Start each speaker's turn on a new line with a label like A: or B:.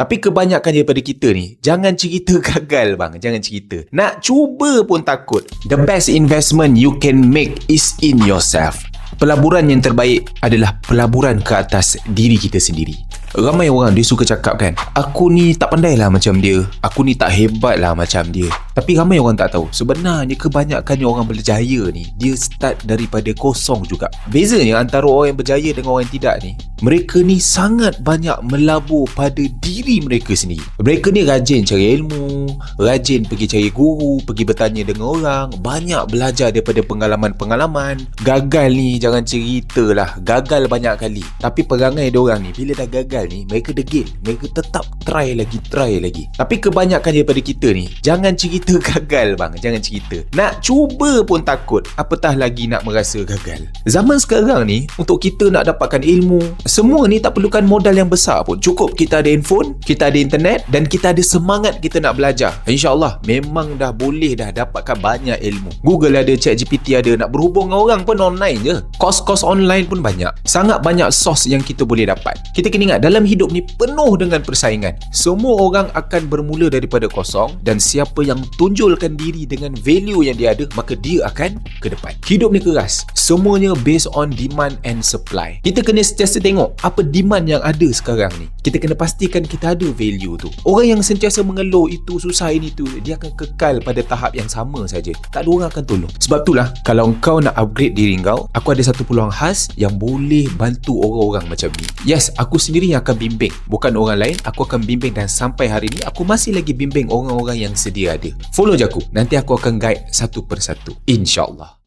A: Tapi kebanyakan daripada kita ni, jangan cerita gagal bang. Jangan cerita. Nak cuba pun takut. The best investment you can make is in yourself. Pelaburan yang terbaik adalah pelaburan ke atas diri kita sendiri. Ramai orang dia suka cakap kan Aku ni tak pandai lah macam dia. Aku ni tak hebat lah macam dia. Tapi ramai orang tak tahu. Sebenarnya kebanyakannya orang berjaya ni Dia start daripada kosong juga. Bezanya antara orang yang berjaya dengan orang yang tidak ni Mereka ni sangat banyak melabur pada diri mereka sendiri. Mereka ni rajin cari ilmu Rajin pergi cari guru Pergi bertanya dengan orang. Banyak belajar daripada pengalaman-pengalaman. Gagal ni jangan cerita lah. Gagal banyak kali. Tapi perangai dia orang ni Bila dah gagal ni Mereka degil. Mereka tetap try lagi Try lagi. Tapi kebanyakan daripada kita ni Jangan cerita gagal bang. Jangan cerita. Nak cuba pun takut. Apatah lagi nak merasa gagal? Zaman sekarang ni Untuk kita nak dapatkan ilmu Semua ni tak perlukan modal yang besar pun. Cukup kita ada handphone Kita ada internet Dan kita ada semangat kita nak belajar InsyaAllah Memang dah boleh dah dapatkan banyak ilmu Google ada Chat GPT ada Nak berhubung dengan orang pun online je Kos-kos online pun banyak Sangat banyak source yang kita boleh dapat Kita kena ingat dalam hidup ni penuh dengan persaingan. Semua orang akan bermula daripada kosong dan siapa yang tunjulkan diri dengan value yang dia ada, maka dia akan ke depan. Hidup ni keras. Semuanya based on demand and supply. Kita kena sentiasa tengok apa demand yang ada sekarang ni. Kita kena pastikan kita ada value tu. Orang yang sentiasa mengeluh itu susah ini tu, dia akan kekal pada tahap yang sama saja. Tak ada orang akan tolong. Sebab itulah kalau kau nak upgrade diri kau, aku ada satu peluang khas yang boleh bantu orang-orang macam ni. Yes, aku sendiri yang akan bimbing bukan orang lain aku akan bimbing dan sampai hari ni aku masih lagi bimbing orang-orang yang sedia ada follow je aku nanti aku akan guide satu persatu insyaallah